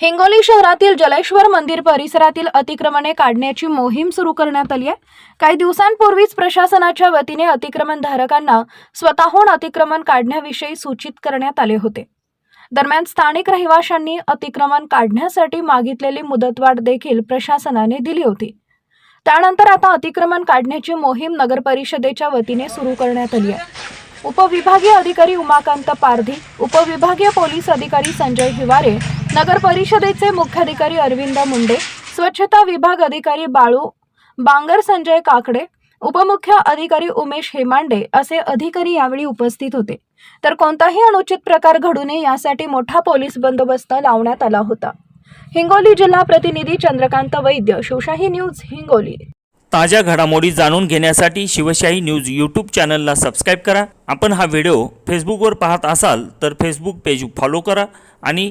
हिंगोली शहरातील जलेश्वर मंदिर परिसरातील अतिक्रमणे काढण्याची मोहीम सुरू करण्यात आली आहे. काही दिवसांपूर्वीच प्रशासनाच्या वतीने अतिक्रमणधारकांना स्वतःहून अतिक्रमण काढण्याविषयी सूचित करण्यात आले होते. दरम्यान स्थानिक रहिवाशांनी अतिक्रमण काढण्यासाठी मागितलेली मुदतवाढ देखील प्रशासनाने दिली होती. त्यानंतर आता अतिक्रमण काढण्याची मोहीम नगर परिषदेच्या वतीने सुरू करण्यात आली आहे. उपविभागीय अधिकारी उमाकांत पारधी उपविभागीय पोलीस अधिकारी संजय हिवारे नगर परिषदेचे मुख्याधिकारी अरविंद मुंडे स्वच्छता विभाग अधिकारी बाळू बांगर संजय काकडे उपमुख्य अधिकारी उमेश हेमांडे असे अधिकारी यावेळी उपस्थित होते. तर कोणताही अनुचित प्रकार घडू नये यासाठी मोठा पोलीस बंदोबस्त लावण्यात आला होता. हिंगोली जिल्हा प्रतिनिधी चंद्रकांत वैद्य शिवशाही न्यूज हिंगोली. ताज्या घडामोडी जाणून घेण्यासाठी शिवशाही न्यूज यूट्यूब चॅनलला सबस्क्राईब करा. आपण हा व्हिडिओ फेसबुकवर पाहत असाल तर फेसबुक पेज फॉलो करा आणि